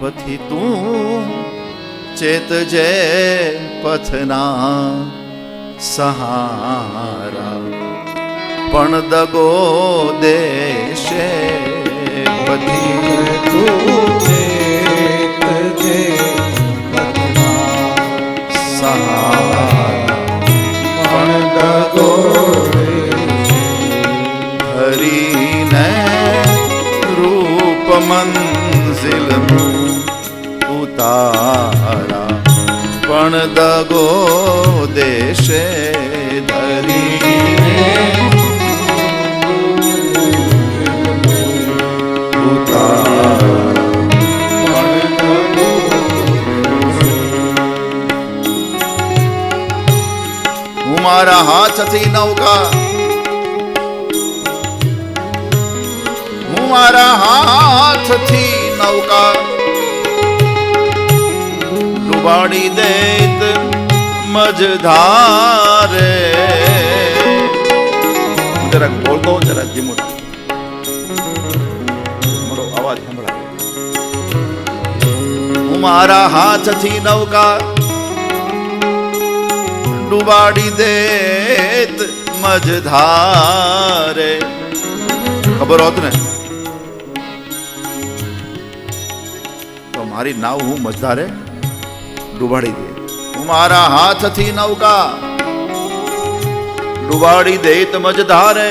પથી તું ચેતજે પથના સહારા પણ દગો દેશે પથી તું સહારા પણ દગો હરીને રૂપ મંઝિલનું ઉતારા. પણ દગો દેશે ધરીને ઉતારા. હું મારા હાથથી નૌકા મારા હાથથી નૌકા. ડુબાડી દેત મજધારે જરાક બોલતો જરા ધીમો મારો અવાજ સંભળાય. હું મારા હાથથી નૌકા ડુબાડી દેત મજધારે ખબર હોત ને? મારી નાવ હું મજધારે ડૂબાડી દે. હું મારા હાથથી નૌકા ડુબાડી દેત મજધારે.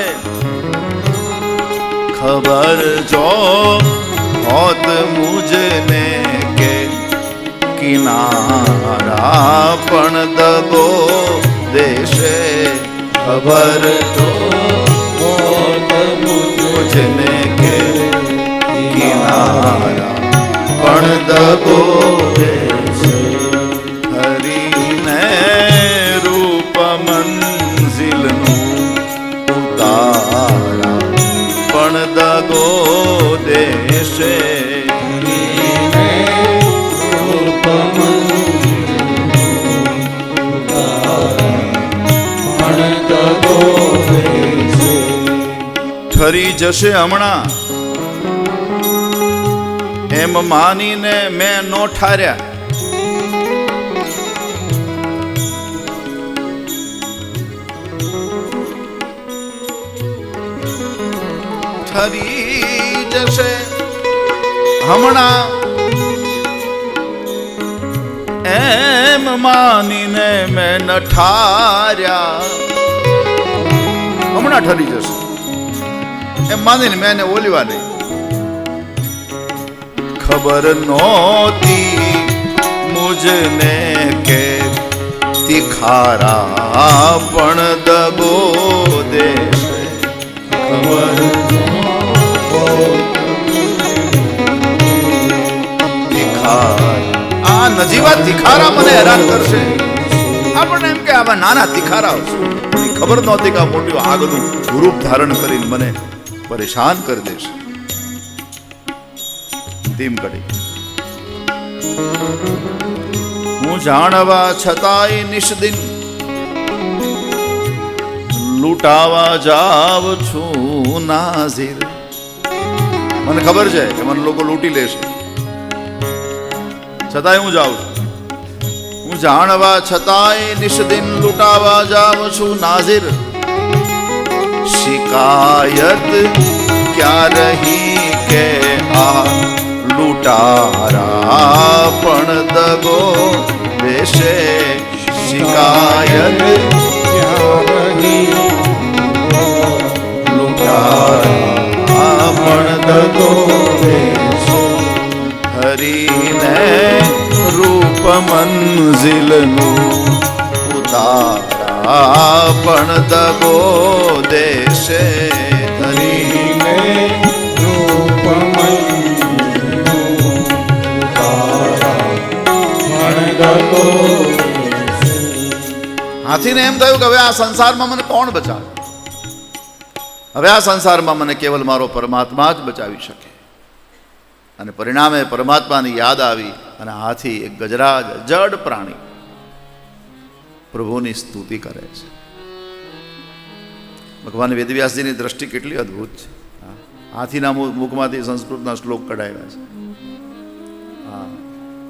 ખબર જો હોત મુજને કે કિનારા પણ દગો દેશે. ખબર તો દગો હરીને રૂપ મંઝિલનું ઉતારા પણ દગો દેશે. ઠરી જશે હમણાં એમ માનીને મેં નો ઠાર્યા. ઠરી જશે હમણાં. એમ માનીને મેં ન ઠાર્યા. હમણાં ઠરી જશે. એમ માનીને મેં એને ઓલવા નહીં. ખબર નહોતી મુજને કે તિખારા પણ દગો દે. ખબર આ નજીવા તિખારા મને હેરાન કરશે. આપણને એમ કે આવા નાના ઈ ખબર નહોતી કે આ મોટું આગનું રૂપ ધારણ કરીને મને પરેશાન કરી દેશે. તેમ કરી હું જાણવા છતાંય નિષ્દિન લૂંટાવા જાવ છું નાઝીર મને ખબર છે કે મને લોકો લૂંટી લેશે છતાંય હું જાઉં છું. હું જાણવા છતાંય નિષ્દિન લૂંટાવા જાવ છું નાઝીર. શિકાયત ક્યાં રહી કે આ લૂંટારા પણ દગો દેશે શિકાયત. લૂંટારા પણ દગો હરીને રૂપ મંઝિલનું ઉતારા પણ દગો દેશે. હાથીને એમ થયું કે હવે આ સંસારમાં મને કોણ બચાવે? હવે આ સંસારમાં મને કેવલ મારો પરમાત્મા જ બચાવી શકે. અને પરિણામે પરમાત્માની યાદ આવી અને હાથી એક ગજરાજ, જડ પ્રાણી પ્રભુની સ્તુતિ કરે છે. ભગવાન વેદવ્યાસજીની દ્રષ્ટિ કેટલી અદ્ભુત છે. હાથીના મુખમાંથી સંસ્કૃતના શ્લોક કઢાવ્યા છે. હા.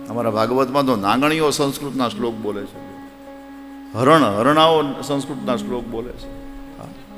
અમારા ભાગવતમાં તો નાગણીઓ સંસ્કૃતના શ્લોક બોલે છે. હરણ હરણાઓ સંસ્કૃતના શ્લોક બોલે છે. હા.